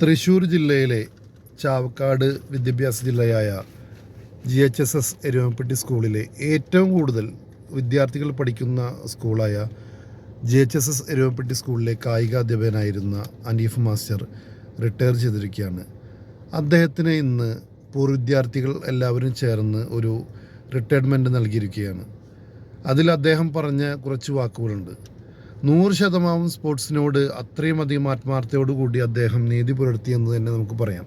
തൃശ്ശൂർ ജില്ലയിലെ ചാവക്കാട് വിദ്യാഭ്യാസ ജില്ലയായ G H S S Erumapetty സ്കൂളിലെ ഏറ്റവും കൂടുതൽ വിദ്യാർത്ഥികൾ പഠിക്കുന്ന സ്കൂളായ G H S S Erumapetty സ്കൂളിലെ കായിക അധ്യാപകനായിരുന്ന അനീഫ് മാസ്റ്റർ റിട്ടയർ ചെയ്തിരിക്കുകയാണ്. അദ്ദേഹത്തിന് ഇന്ന് പൂർവ വിദ്യാർത്ഥികൾ എല്ലാവരും ചേർന്ന് ഒരു റിട്ടയർമെന്റ് നൽകിയിരിക്കുകയാണ്. അതിൽ അദ്ദേഹം പറഞ്ഞ കുറച്ച് വാക്കുകളുണ്ട്. നൂറ് ശതമാനം സ്പോർട്സിനോട് അത്രയും അധികം ആത്മാർത്ഥയോടുകൂടി അദ്ദേഹം നീതി പുലർത്തിയെന്ന് തന്നെ നമുക്ക് പറയാം.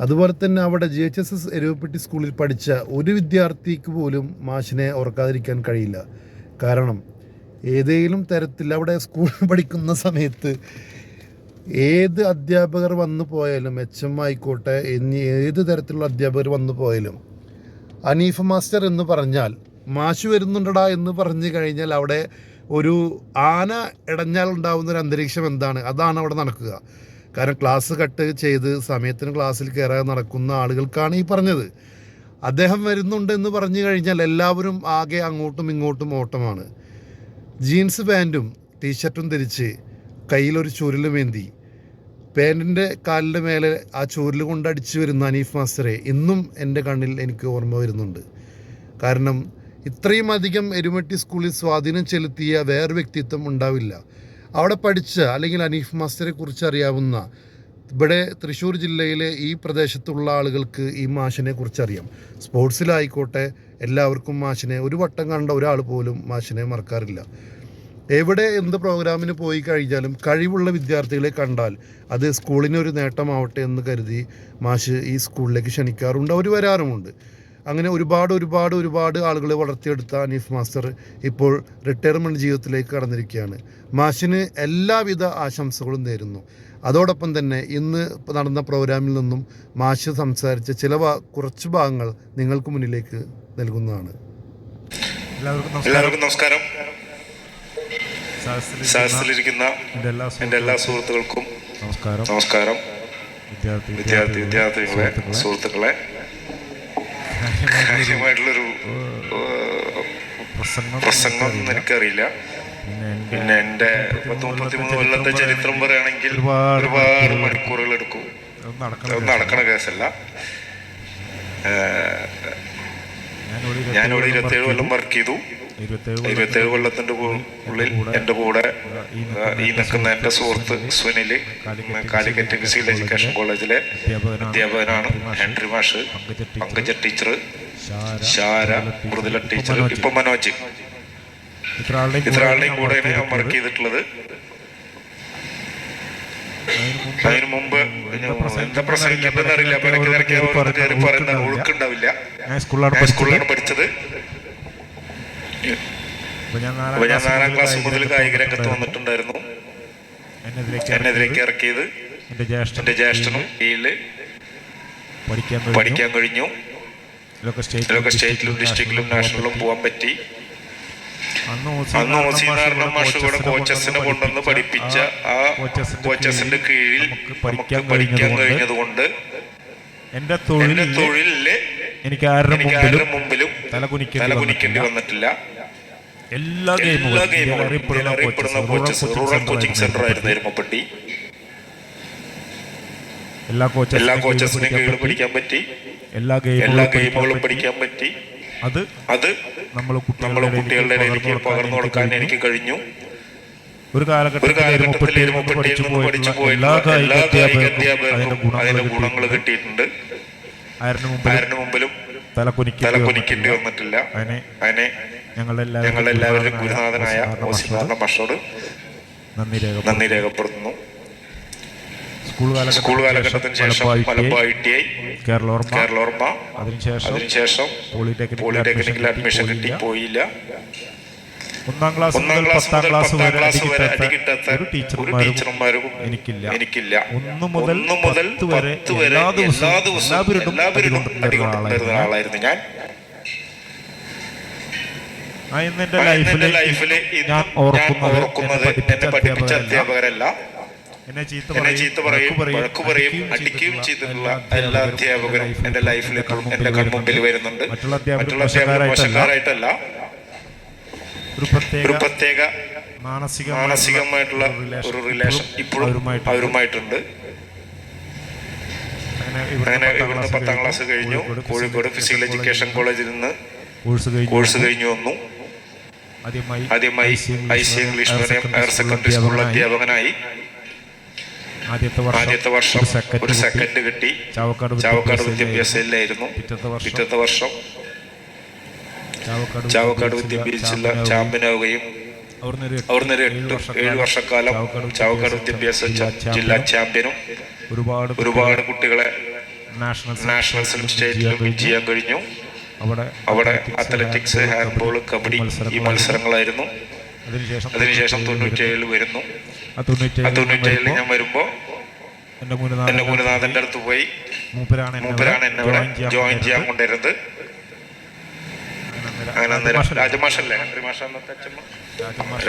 അതുപോലെ തന്നെ അവിടെ G H S S Eruvappetty സ്കൂളിൽ പഠിച്ച ഒരു വിദ്യാർത്ഥിക്ക് പോലും മാഷിനെ ഓർക്കാതിരിക്കാൻ കഴിയില്ല. കാരണം ഏതെങ്കിലും തരത്തിൽ അവിടെ സ്കൂളിൽ പഠിക്കുന്ന സമയത്ത് ഏത് അധ്യാപകർ വന്നു പോയാലും എച്ച് എം ആയിക്കോട്ടെ എന്നീ ഏത് തരത്തിലുള്ള അധ്യാപകർ വന്നു പോയാലും അനീഫ് മാസ്റ്റർ എന്ന് പറഞ്ഞാൽ മാഷ് വരുന്നുണ്ടടാ എന്ന് പറഞ്ഞു കഴിഞ്ഞാൽ അവിടെ ഒരു ആന ഇടഞ്ഞാൽ ഉണ്ടാകുന്ന ഒരു അന്തരീക്ഷം എന്താണ്? അതാണ് അവിടെ നടക്കുക. കാരണം ക്ലാസ് കട്ട് ചെയ്ത് സമയത്തിന് ക്ലാസ്സിൽ കയറാതെ നടക്കുന്ന ആളുകൾക്കാണ് ഈ പറഞ്ഞത്. അദ്ദേഹം വരുന്നുണ്ട് എന്ന് പറഞ്ഞു കഴിഞ്ഞാൽ എല്ലാവരും ആകെ അങ്ങോട്ടും ഇങ്ങോട്ടും ഓട്ടമാണ്. ജീൻസ് പാന്റും ടീഷർട്ടും ധരിച്ച് കയ്യിലൊരു ചുരുളുമേന്തി പാന്റിന്റെ കാലിന്റെ മേലെ ആ ചുരുൾ കൊണ്ട് അടിച്ചു വരുന്ന അനീഫ് മാസ്റ്ററെ ഇന്നും എന്റെ കണ്ണിൽ എനിക്ക് ഓർമ്മ വരുന്നുണ്ട്. കാരണം ഇത്രയും അധികം എരുമട്ടി സ്കൂളിൽ സ്വാധീനം ചെലുത്തിയ വേറെ വ്യക്തിത്വം ഉണ്ടാവില്ല. അവിടെ പഠിച്ച അല്ലെങ്കിൽ അനീഫ് മാസ്റ്ററെ കുറിച്ച് അറിയാവുന്ന ഇവിടെ തൃശ്ശൂർ ജില്ലയിലെ ഈ പ്രദേശത്തുള്ള ആളുകൾക്ക് ഈ മാഷിനെ കുറിച്ചറിയാം സ്പോർട്സിലായിക്കോട്ടെ എല്ലാവർക്കും മാഷിനെ ഒരു വട്ടം കണ്ട ഒരാൾ പോലും മാഷിനെ മറക്കാറില്ല. എവിടെ എന്ത് പ്രോഗ്രാമിന് പോയി കഴിഞ്ഞാലും കഴിവുള്ള വിദ്യാർത്ഥികളെ കണ്ടാൽ അത് സ്കൂളിനൊരു നേട്ടമാവട്ടെ എന്ന് കരുതി മാഷ് ഈ സ്കൂളിലേക്ക് ക്ഷണിക്കാറുണ്ട്. അവർ വരാറുമുണ്ട്. അങ്ങനെ ഒരുപാട് ഒരുപാട് ഒരുപാട് ആളുകളെ വളർത്തിയെടുത്ത അനീഫ് മാസ്റ്റർ ഇപ്പോൾ റിട്ടയർമെന്റ് ജീവിതത്തിലേക്ക് കടന്നിരിക്കുകയാണ്. മാഷിന് എല്ലാവിധ ആശംസകളും നേരുന്നു. അതോടൊപ്പം തന്നെ ഇന്ന് നടന്ന പ്രോഗ്രാമിൽ നിന്നും മാഷ് സംസാരിച്ച ചില കുറച്ച് ഭാഗങ്ങൾ നിങ്ങൾക്ക് മുന്നിലേക്ക് നൽകുന്നതാണ്. എല്ലാവർക്കും നമസ്കാരം. എല്ലാവർക്കും നമസ്കാരം. സദസ്സിലിരിക്കുന്ന എന്റെ എല്ലാ എന്റെ എല്ലാ സുഹൃത്തുക്കൾക്കും നമസ്കാരം. നമസ്കാരം. വിദ്യാർത്ഥി വിദ്യാർത്ഥി വിദ്യാർത്ഥികളെ സുഹൃത്തുക്കളെ. കാര്യമായിട്ടുള്ളൊരു പ്രസംഗം എനിക്കറിയില്ല. പിന്നെ എന്റെ പിന്നെ മുപ്പത്തി മൂന്ന് കൊല്ലത്തെ ചരിത്രം പറയുകയാണെങ്കിൽ ഒരുപാട് മണിക്കൂറുകൾ എടുക്കും. നടക്കണം കേസല്ല. ഞാനിവിടെ ഇരുപത്തേഴ് കൊല്ലം വർക്ക് ചെയ്തു. ഇരുപത്തേഴ് കൊല്ലത്തിന്റെ ഉള്ളിൽ എന്റെ കൂടെ ഈ നിൽക്കുന്ന എന്റെ സുഹൃത്ത് സുനിൽ കാലിക്കറ്റ് ഫിസിക്കൽ എഡ്യൂക്കേഷൻ കോളേജിലെ അധ്യാപകനാണ് ഹെൻറി മാഷ്. പങ്കജ ടീച്ചർ ശാര മൃദുല ടീച്ചർ ഇപ്പൊ മനോജ്. ഇത്ര ആളുടെയും കൂടെ ഞാൻ വർക്ക് ചെയ്തിട്ടുള്ളത്. അതിനു മുമ്പ് എന്താ പ്രസംഗിക്കേണ്ടതെന്ന് അറിയില്ല. അപ്പൊ ഇടയ്ക്ക് ഇടയ്ക്ക് പറയുന്ന ഒഴുക്കുണ്ടാവില്ല സ്കൂളിലാണ് പഠിച്ചത്. അപ്പൊ ഞാൻ നാലാം ക്ലാസ് മുതൽ കായിക രംഗത്ത് വന്നിട്ടുണ്ടായിരുന്നു. എന്നെതിലേക്ക് എന്നെതിലേക്ക് ഇറക്കിയത് എന്റെ ജ്യേഷ്ഠനും ഫീൽഡ് പഠിക്കാൻ കഴിഞ്ഞു. ഇതൊക്കെ സ്റ്റേറ്റിലും ഡിസ്ട്രിക്റ്റിലും നാഷണലിലും പോകാൻ പറ്റി. അന്ന് അന്ന് നാരായണ മാഷ് കൂടെ കോച്ചസിനെ കൊണ്ടുവന്ന് പഠിപ്പിച്ച ആ കോച്ചസിന്റെ കീഴിൽ നമുക്ക് പഠിക്കാൻ കഴിഞ്ഞത് കൊണ്ട് എന്റെ തൊഴിലിൽ എനിക്ക് ആരുടെ മുമ്പിലും തലകുനിക്കേണ്ടി തല കുനിക്കേണ്ടി തല കുനിക്കേണ്ടി വന്നിട്ടില്ല. വന്നിട്ടില്ല. എല്ലാ ഗെയിമുകളും ഗെയിമുകളും. അറിയപ്പെടുന്ന അറിയപ്പെടുന്ന കോച്ചസ് കോച്ചസ് കോച്ചിങ് സെന്റർ ആയിരുന്നു എരുമപ്പെട്ടി എല്ലാ എല്ലാ കോച്ചസിനും കീഴിൽ പഠിക്കാൻ പറ്റി. എല്ലാ എല്ലാ ഗെയിമുകളും പഠിക്കാൻ പറ്റി. അത് അത് നമ്മൾ നമ്മളെ കുട്ടികളുടെ ഇടയിലേക്ക് പകർന്നു കൊടുക്കാൻ എനിക്ക് കഴിഞ്ഞു. ഒരു കാലഘട്ടത്തിൽ എരുമപ്പെട്ടിയിൽ നിന്ന് പഠിച്ചു എല്ലാ കായിക അധ്യാപകർക്കും അതിന്റെ ഗുണങ്ങൾ കിട്ടിയിട്ടുണ്ട്. ആയിരുന്നു മുമ്പിലും ആരുടെ മുമ്പിലും തല തല കുനിക്കേണ്ടി കുനിക്കേണ്ടി വന്നിട്ടില്ല. വന്നിട്ടില്ല. അതിനെ എല്ലാവരും ഗുരുനാഥനായ ഓസിനാഥ ഓസിനാഥ നന്ദി രേഖപ്പെടുത്തുന്നു. സ്കൂൾ കാലഘട്ടത്തിന് ശേഷം മലബാർ ഐ ടി ഐ അതിനുശേഷം പോളിടെക്നിക്കിൽ അഡ്മിഷൻ കിട്ടി പോയില്ല. ഒന്നാം ക്ലാസ് ഒന്നാം മുതൽ ക്ലാസ് പത്താം ക്ലാസ് വരെ അടികിട്ടാത്ത ഒരു ടീച്ചർമാരും എനിക്കില്ല. എനിക്കില്ല. ഒന്ന് മുതൽ ഒന്ന് മുതൽ പത്ത് വരെ എല്ലാ ദിവസവും ദിവസവും എല്ലാ പീരീഡും എല്ലാ പീരീഡും അടികൊണ്ടിരുന്ന അടികൊണ്ടിരുന്ന ആളായിരുന്നു ഞാൻ. ആളായിരുന്നു ഞാൻ ആ ഇന്ന് എന്റെ ലൈഫിൽ ഞാൻ ഓർക്കുന്നത് എന്നെ പഠിപ്പിച്ച അധ്യാപകരല്ല. എന്നെ ചീത്ത പറയും, വഴക്ക് പറയും അടിക്കുകയും ചെയ്തിട്ടുള്ള എല്ലാ അധ്യാപകരും എന്റെ ലൈഫിൽ എപ്പോഴും എന്റെ കൺമുമ്പിൽ വരുന്നുണ്ട്. മറ്റുള്ള അധ്യാപകർ മോശക്കാരായിട്ടല്ല. ഒരു പ്രത്യേക മാനസിക മാനസികമായിട്ടുള്ള ഒരു റിലേഷൻ ഇപ്പോഴും അവരുമായിട്ടുണ്ട്. അങ്ങനെ ഇവിടുന്ന് പത്താം ക്ലാസ് കഴിഞ്ഞു. കോഴിക്കോട് ഫിസിക്കൽ എഡ്യൂക്കേഷൻ കോളേജിൽ നിന്ന് കോഴ്സ് കഴിഞ്ഞു വന്നു. ആദ്യമായി I C English medium higher secondary school അധ്യാപകനായി ആദ്യത്തെ വർഷം ഒരു സെക്കൻഡ് കിട്ടി. ചാവക്കാട് ചാവക്കാട് വിദ്യാഭ്യാസ വിദ്യാഭ്യാസയിലായിരുന്നു പിറ്റത്തെ വർഷം ചാവക്കാട് വിദ്യാഭ്യാസ ചാമ്പ്യനാവുകയും അവിടുന്ന് ഒരു എട്ട് ഏഴ് വർഷക്കാലം ചാവക്കാട് വിദ്യാഭ്യാസ ജില്ലാ ചാമ്പ്യനും ഒരുപാട് ഒരുപാട് കുട്ടികളെ നാഷണൽ നാഷണൽസിലും സ്റ്റേറ്റിലും വിൻ ചെയ്യാൻ കഴിഞ്ഞു. അവിടെ അവിടെ അത്ലറ്റിക്സ് ഹാൻഡ്ബോൾ കബഡി ഈ മത്സരങ്ങളായിരുന്നു. അതിനുശേഷം തൊണ്ണൂറ്റേഴിൽ വരുന്നു. തൊണ്ണൂറ്റേഴിൽ ഞാൻ വരുമ്പോ എന്റെ ഗുരുനാഥന്റെ അടുത്ത് പോയി. മൂപ്പരാണ് എന്നെ ഇവിടെ ജോയിൻ ചെയ്യാൻ കൊണ്ടുവരുന്നത്. അങ്ങനെ അന്നേരം രാജമാഷല്ലേ? രാജമാഷ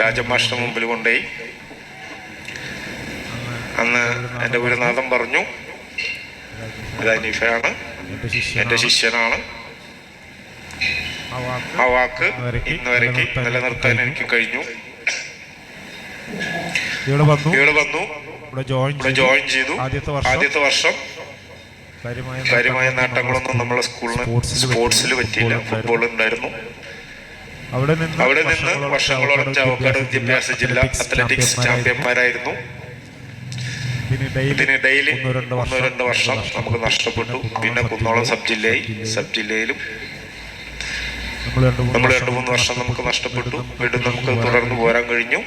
രാജമാഷിന്റെ മുമ്പിൽ കൊണ്ടുപോയി. അന്ന് എന്റെ ഗുരുനാഥൻ പറഞ്ഞു. ഇത് അനീഫയാണ് എന്റെ ശിഷ്യനാണ്. ആ വാക്ക് ആ വാക്ക് ഇന്ന് വരയ്ക്ക് നിലനിർത്താൻ എനിക്ക് കഴിഞ്ഞു. ഇവിടെ വന്നു. ഇവിടെ വന്നു. ഇവിടെ ജോയിൻ ചെയ്തു. ആദ്യത്തെ വർഷം. കാര്യമായ നേട്ടങ്ങളൊന്നും നമ്മളെ സ്കൂളിന് സ്പോർട്സിൽ പറ്റിയില്ല. ഫുട്ബോൾ ഉണ്ടായിരുന്നു. അവിടെ നിന്ന് അവിടെ നിന്ന് വർഷങ്ങളോളം ചാവക്കാട് വിദ്യാഭ്യാസ ജില്ല അത്ലറ്റിക്സ് ചാമ്പ്യന്മാരായിരുന്നു ഇതിന് ഡെയിലി ഒന്നോ രണ്ടോ വർഷം നമുക്ക് നഷ്ടപ്പെട്ടു. പിന്നെ കുന്നോളം സബ് ജില്ലയിൽ സബ് ജില്ലയിലും നമ്മൾ രണ്ട് മൂന്ന് വർഷം നമുക്ക് നഷ്ടപ്പെട്ടു. വീണ്ടും നമുക്ക് തുടർന്ന് പോരാൻ കഴിഞ്ഞു.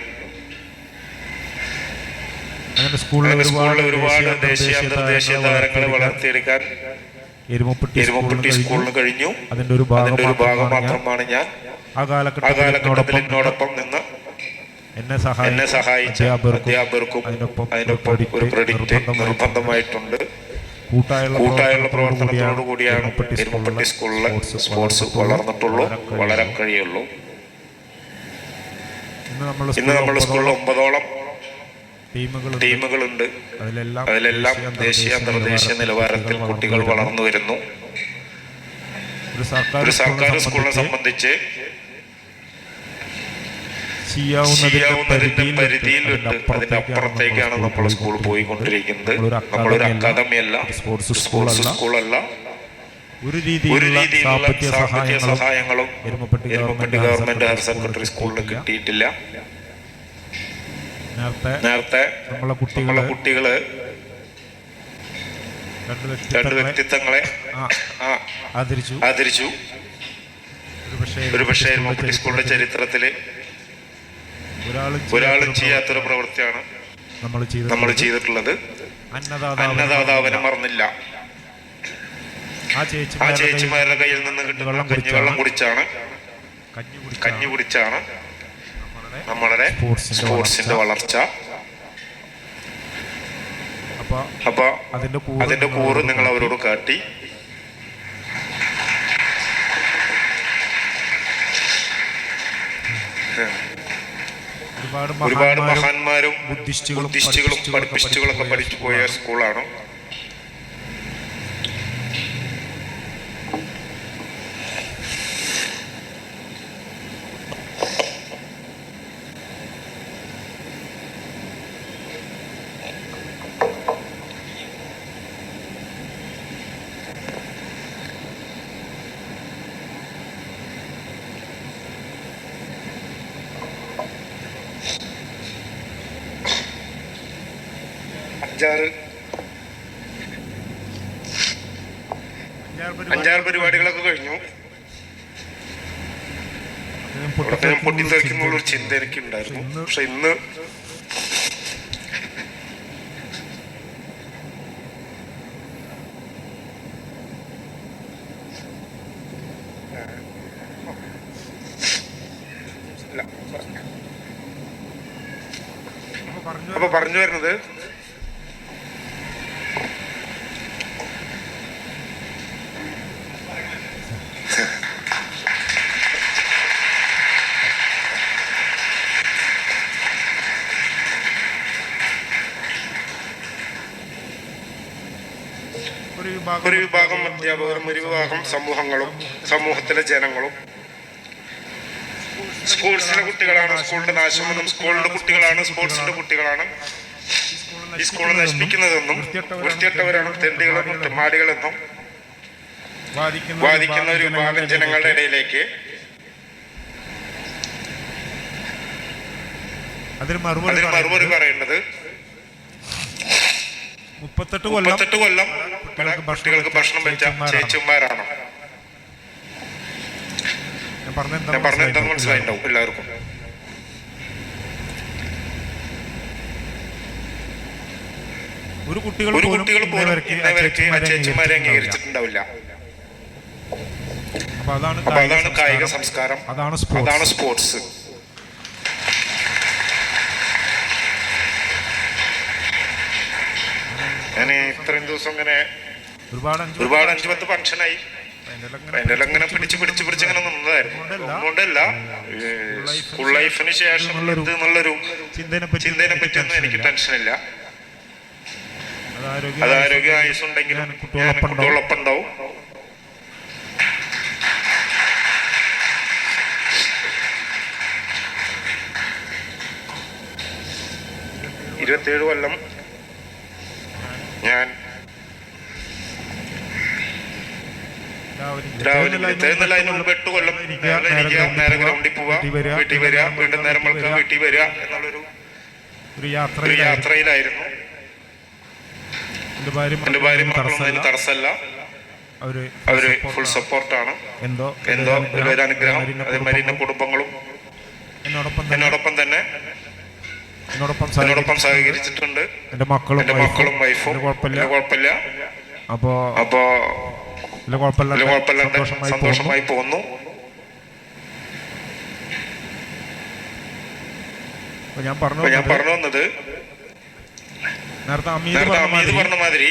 അങ്ങനെ സ്കൂളിൽ സ്കൂളിൽ ഒരുപാട് ദേശീയ അന്തർദേശീയ താരങ്ങളെ വളർത്തിയെടുക്കാൻ എരുമപ്പെട്ടി എരുമപ്പെട്ടി സ്കൂളിന് കഴിഞ്ഞു. അതിന്റെ ഒരു ഭാഗം ഒരു ഭാഗം മാത്രമാണ് ഞാൻ. ആ കാലഘട്ടത്തിൽ എന്നോടൊപ്പം നിന്ന് എന്നെ എന്നെ സഹായിച്ച അധ്യാപകർക്കും അതിനൊപ്പം അതിനൊപ്പം ഒരു ക്രെഡിറ്റ് നിർബന്ധമായിട്ടുണ്ട്. കൂട്ടായുള്ള പ്രവർത്തനത്തോടു കൂടിയാണ് എരുമപ്പെട്ടി സ്കൂളിലെ സ്പോർട്സ് വളർന്നിട്ടുള്ളൂ. വളരാൻ കഴിയുള്ളൂ ഇന്ന് നമ്മൾ നമ്മുടെ സ്കൂളിൽ ഒമ്പതോളം ടീമുകളുണ്ട്. അതിലെല്ലാം ദേശീയ അന്തർദേശീയ നിലവാരത്തിൽ കുട്ടികൾ വളർന്നു വരുന്നു. ഒരു സർക്കാർ സ്കൂളിനെ സംബന്ധിച്ച് ചെയ്യാവുന്നതിന്റെ അതിന്റെ അപ്പുറത്തേക്കാണ് നമ്മൾ സ്കൂൾ പോയിക്കൊണ്ടിരിക്കുന്നത്. നമ്മളൊരു അക്കാദമി അല്ല സ്പോർട്സ് സ്കൂളല്ല. ഒരു രീതിയിൽ രീതിയിലുള്ള സാമ്പത്തിക സഹായങ്ങളും എരുമപ്പെട്ടി ഗവൺമെന്റ് ഹയർ സെക്കൻഡറി സ്കൂളിൽ കിട്ടിയിട്ടില്ല. നേരത്തെ നമ്മളെ കുട്ടികളെ രണ്ട് വ്യക്തിത്വങ്ങളെ ആദരിച്ചു. ആദരിച്ചു. ഒരു പക്ഷേ ഒരു പക്ഷേ എരുമപ്പെട്ടി സ്കൂളിന്റെ ചരിത്രത്തിൽ ഒരാളും ചെയ്യാത്തൊരു പ്രവൃത്തിയാണ് നമ്മൾ ചെയ്തിട്ടുള്ളത് അന്നദാതാവിനെ മറന്നില്ല. ആ ചേച്ചിമാരുടെ കയ്യിൽ നിന്ന് കിട്ടുന്ന കഞ്ഞിവെള്ളം കുടിച്ചാണ്. കഞ്ഞി കുടിച്ചാണ്. നമ്മളുടെ സ്പോർട്സിന്റെ വളർച്ച. അപ്പൊ അതിന്റെ കൂറ് നിങ്ങൾ അവരോട് കാട്ടി. ഒരുപാട് മഹാന്മാരും ബുദ്ധിസ്റ്റുകളും പഠിപ്പിസ്റ്റുകളൊക്കെ പഠിച്ചു പോയ സ്കൂളാണ്. അഞ്ചാറ്. അഞ്ചാറ് പരിപാടികളൊക്കെ കഴിഞ്ഞു. പൊട്ടി ഞാൻ പൊട്ടിത്തെറിക്കുന്നുള്ള ഒരു ചിന്ത എനിക്ക് ഉണ്ടായിരുന്നു പക്ഷെ ഇന്ന് അപ്പൊ പറഞ്ഞു വരുന്നത് ഒരു വിഭാഗം അധ്യാപകർ അധ്യാപകരും ഒരു വിഭാഗം സമൂഹങ്ങളും സമൂഹത്തിലെ ജനങ്ങളും സ്പോർട്സിലെ കുട്ടികളാണ്. സ്കൂളിന്റെ നാശമെന്നും സ്കൂളിന്റെ കുട്ടികളാണ് സ്പോർട്സിന്റെ കുട്ടികളാണ്. ഈ സ്കൂൾ നശിപ്പിക്കുന്നതെന്നും വൃത്തിയിട്ടവരാണ് തെണ്ടികളും തെമ്മാടികളെന്നും വാദിക്കുന്ന ഒരു വിഭാഗം ജനങ്ങളുടെ ഇടയിലേക്ക് അതിന് മറുപടി പറയേണ്ടത് മുപ്പത്തെട്ട് കൊല്ലം കൊല്ലം കുട്ടികൾക്ക് ഭക്ഷണം വെച്ച ചേച്ചിമാരാണ്. ഞാൻ പറഞ്ഞ എന്താന്ന് മനസ്സിലായിട്ടുണ്ടാവും എല്ലാവർക്കും. ഒരു കുട്ടികൾ ഒരു കുട്ടികൾ ചേച്ചിമാരെ അംഗീകരിച്ചിട്ടുണ്ടാവില്ല. അതാണ് കായിക സംസ്കാരം. സംസ്കാരം. അതാണ് അതാണ് സ്പോർട്സ് സ്പോർട്സ് ഞാൻ ഇത്രയും ദിവസം ഇങ്ങനെ ഒരുപാട് അഞ്ച് പത്ത് ഫംഗ്ഷനായി അപ്പൊ എന്റെ എല്ലാം ഇങ്ങനെ പിടിച്ച് പിടിച്ച് പിടിച്ച് ഇങ്ങനെ നിന്നതായിരുന്നു. അതുകൊണ്ടല്ല സ്കൂൾ ലൈഫിന് ശേഷം ഇത് എന്നുള്ളൊരു ചിന്തയെ പറ്റിയൊന്നും എനിക്ക് ടെൻഷനില്ല. അത് ആരോഗ്യ ഞാൻ ഞാൻ കുട്ടികളൊപ്പം ഉണ്ടാവും ഇരുപത്തിയേഴ് കൊല്ലം ഞാൻ രാവിലെ എഴുന്നേൽക്കുന്നതിന് അതിന് മുമ്പ് എട്ട് കൊല്ലം രാവിലെ നേരെ ഗ്രൗണ്ടിൽ പോവുക വീട്ടിൽ വരിക വീണ്ടും നേരം വെളുക്കുക വീട്ടിൽ വരിക എന്നുള്ളൊരു ഒരു ഒരു യാത്ര യാത്രയിലായിരുന്നു. എന്റെ ഭാര്യ മക്കളൊന്നും തടസ്സമല്ല. അവർ ഫുൾ. സപ്പോർട്ടാണ് എന്തോ എന്തോ ഒരു അനുഗ്രഹം. അതേമാതിരി എന്റെ കുടുംബങ്ങളും എന്നോടൊപ്പം തന്നെ എന്നോടൊപ്പം സഹകരിച്ചിട്ടുണ്ട്. എന്റെ മക്കളും എന്റെ മക്കളും വൈഫും. കുഴപ്പമില്ല. അപ്പോ അപ്പോ വലിയ കുഴപ്പമില്ല കുഴപ്പമില്ലാണ്ട് സന്തോഷമായി പോകുന്നു. ഞാൻ പറഞ്ഞു ഞാൻ വന്നത് പറഞ്ഞു വന്നത് നേരത്തെ അമീത് പറഞ്ഞ മാതിരി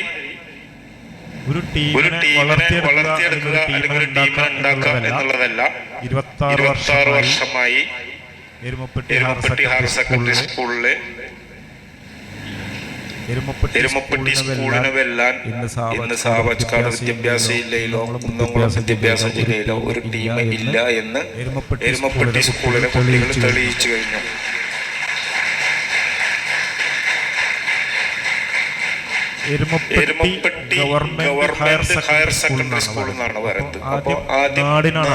ഒരു ടീമിനെ വളർത്തിയെടുക്കുക അല്ലെങ്കിൽ ഒരു ടീമിനെ ഉണ്ടാക്കുക എന്നുള്ളതല്ല. ഇരുപത്തി ആറ് വർഷമായി എരുമപ്പെട്ടി ഹയർ സെക്കൻഡറി സ്കൂളിൽ എരുമപ്പെട്ടി സ്കൂളിനെ വെല്ലാൻ ഇന്ന് സാവജ്കാട് വിദ്യാഭ്യാസ ജില്ലയിലോ കുന്നംകുളം വിദ്യാഭ്യാസ ജില്ലയിലോ ഒരു ടീം ഇല്ല എന്ന് എരുമപ്പെട്ടി സ്കൂളിലെ കുട്ടികൾ തെളിയിച്ചു കഴിഞ്ഞു. Erumappetty government higher secondary school എന്നാണ് വരുന്നത് അപ്പൊ ആദ്യം നാടിനാണ്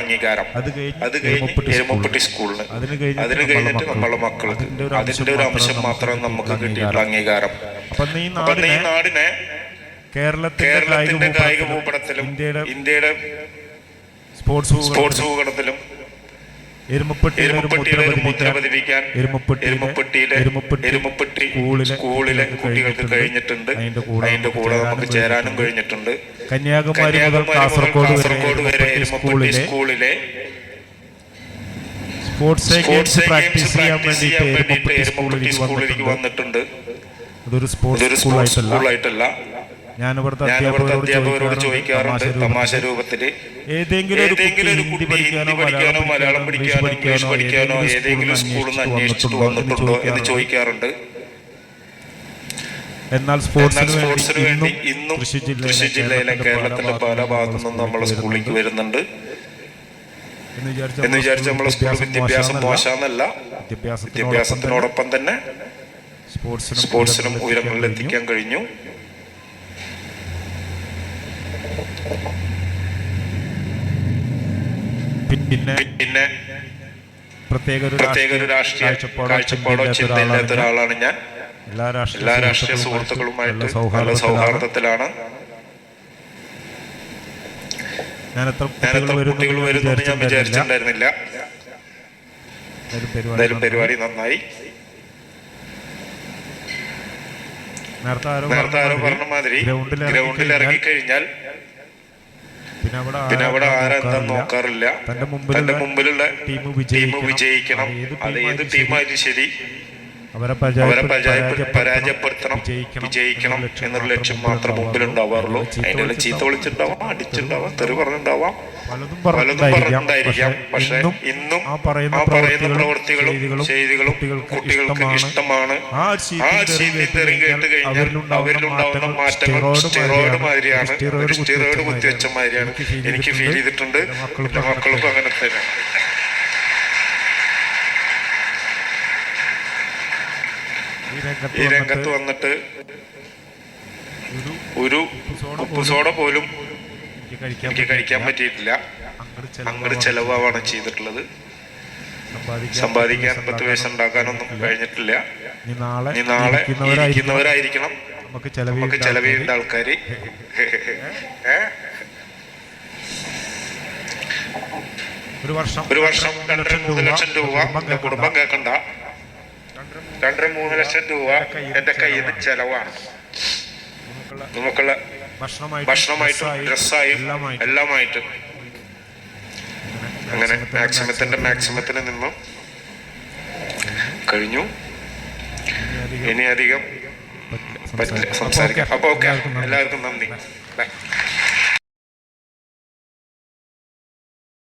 അംഗീകാരം. അത് കഴിഞ്ഞ് എരുമപ്പെട്ടി സ്കൂളിന്. അതിന് കഴിഞ്ഞിട്ട് നമ്മളെ മക്കൾക്ക്. അതിന്റെ ഒരു അംശം മാത്രം നമുക്ക് കിട്ടിയിട്ടുള്ള അംഗീകാരം. അപ്പൊ ഈ നാടിനെ കേരളത്തിന്റെ കായിക ഭൂപടത്തിലും ഇന്ത്യയുടെ ഇന്ത്യയുടെ സ്പോർട്സ് സ്പോർട്സ് ഭൂപടത്തിലും സ്കൂളിലെ കുട്ടികൾക്ക് കഴിഞ്ഞിട്ടുണ്ട്. അതിന്റെ കൂടെ നമുക്ക് ചേരാനും കഴിഞ്ഞിട്ടുണ്ട്. കന്യാകുമാരി മുതൽ കാസർഗോഡ് വരെ സ്കൂളിലെ സ്പോർട്സ് ഗെയിംസ് പ്രാക്ടീസ് ചെയ്യാൻ വേണ്ടിയിട്ട് സ്കൂളിലേക്ക് വന്നിട്ടുണ്ട്. അതൊരു സ്പോർട്സ് സ്കൂളായിട്ടല്ല. ഞാൻ ഇവിടുത്തെ അധ്യാപകരോട് ചോദിക്കാറുണ്ട് തമാശ രൂപത്തിൽ ഏതെങ്കിലും ഒരു കുട്ടി ഹിന്ദി പഠിക്കാനോ മലയാളം പഠിക്കാനോ ഇംഗ്ലീഷ് പഠിക്കാനോ ഏതെങ്കിലും സ്കൂളിൽ നിന്ന് അന്വേഷിച്ചിട്ട് വന്നിട്ടുണ്ടോ എന്ന് ചോദിക്കാറുണ്ട്. എന്നാൽ സ്പോർട്സിന് വേണ്ടി ഇന്നും തൃശ്ശൂർ ജില്ലയിലെ കേരളത്തിന്റെ പല ഭാഗത്തു നിന്നും നമ്മളെ സ്കൂളിലേക്ക് വരുന്നുണ്ട്. എന്ന് വിചാരിച്ച നമ്മളെ സ്കൂൾ വിദ്യാഭ്യാസം മോശമെന്നല്ല. വിദ്യാഭ്യാസത്തിനോടൊപ്പം തന്നെ സ്പോർട്സിനും ഉയരങ്ങളിൽ എത്തിക്കാൻ കഴിഞ്ഞു കഴിഞ്ഞു. പിന്നെ പിന്നെ പ്രത്യേക ഒരു പ്രത്യേക ഒരു രാഷ്ട്രീയ കാഴ്ചപ്പാടോ ചിന്തയില്ലാത്ത ഒരാളാണ് ഞാൻ. എല്ലാ രാഷ്ട്രീയ എല്ലാ രാഷ്ട്രീയ സുഹൃത്തുക്കളുമായിട്ട് നല്ല സൗഹാർദ്ദത്തിലാണ്. ഞാൻ എത്ര കുട്ടികൾ വരുന്നു ഞാൻ വിചാരിച്ചിട്ടുണ്ടായിരുന്നില്ല. എന്തായാലും പരിപാടി നന്നായി. നേരത്തെ ആരോ പറഞ്ഞ മാതിരി ഗ്രൗണ്ടിൽ ഗ്രൗണ്ടിൽ ഇറങ്ങി കഴിഞ്ഞാൽ പിന്നെ അവിടെ ആരെന്താ നോക്കാറില്ല. തന്റെ മുമ്പിലുള്ള ടീം വിജയിക്കണം. അത് ഏത് ടീമായാലും ശരി. അവരെ അവരെ പരാജയപ്പെ- പരാജയപ്പെ- പരാജയപ്പെടുത്തണം വിജയിക്കണം എന്നൊരു ലക്ഷ്യം മാത്രം മുമ്പിലുണ്ടാവാറുള്ളൂ. ഇടയിൽ ചീത്ത വിളിച്ചിട്ടുണ്ടാവാം. അടിച്ചിട്ടുണ്ടാവാം തെറി പറഞ്ഞിട്ടുണ്ടാവാം. പലതും പറഞ്ഞിട്ടുണ്ടായിരിക്കാം. പക്ഷെ ഇന്നും ആ പറയുന്ന പ്രവൃത്തികളും ചെയ്തികളും കുട്ടികൾക്ക് ഇഷ്ടമാണ്. ആ തെറിയും തെറിയും കേട്ട് കഴിഞ്ഞാൽ അവരിലുണ്ടാവുന്ന മാറ്റങ്ങൾ സ്റ്റെറോയിഡ് മാതിരിയാണ്. സ്റ്റിറോയിഡ് കുത്തിവെച്ച മാതിരിയാണ്. എനിക്ക് ഫീൽ ചെയ്തിട്ടുണ്ട്. മക്കൾക്കും മക്കൾക്കും അങ്ങനെ തന്നെ ഈ രംഗത്ത് വന്നിട്ട് ഒരു സോഡ പോലും എനിക്ക് കഴിക്കാൻ പറ്റിയിട്ടില്ല. അങ്ങോട്ട് ചെലവാണ് ചെയ്തിട്ടുള്ളത്. സമ്പാദിക്കാൻ പത്ത് പൈസ ഉണ്ടാക്കാനൊന്നും കഴിഞ്ഞിട്ടില്ല. നീ നാളെ ഇരിക്കുന്നവരായിരിക്കണം. നമുക്ക് നമുക്ക് ചെലവ് ചെലവ് ആൾക്കാര്. ഏ? ഒരു വർഷം ഒരു വർഷം രണ്ടര മൂന്ന് ലക്ഷം രൂപ കുടുംബം കേൾക്കണ്ട. രണ്ടര മൂന്ന് ലക്ഷം രൂപ എന്റെ കയ്യിൽ നിന്ന് ചെലവാണ്? നമുക്കുള്ള ഭക്ഷണമായിട്ടും ഡ്രസ്സായും എല്ലാമായിട്ടും. അങ്ങനെ മാക്സിമത്തിന്റെ മാക്സിമത്തിന് നിന്നും കഴിഞ്ഞു. ഇനി അധികം പറ്റില്ല. സംസാരിക്കാം. അപ്പൊ ഓക്കെ. എല്ലാവർക്കും നന്ദി. ബൈ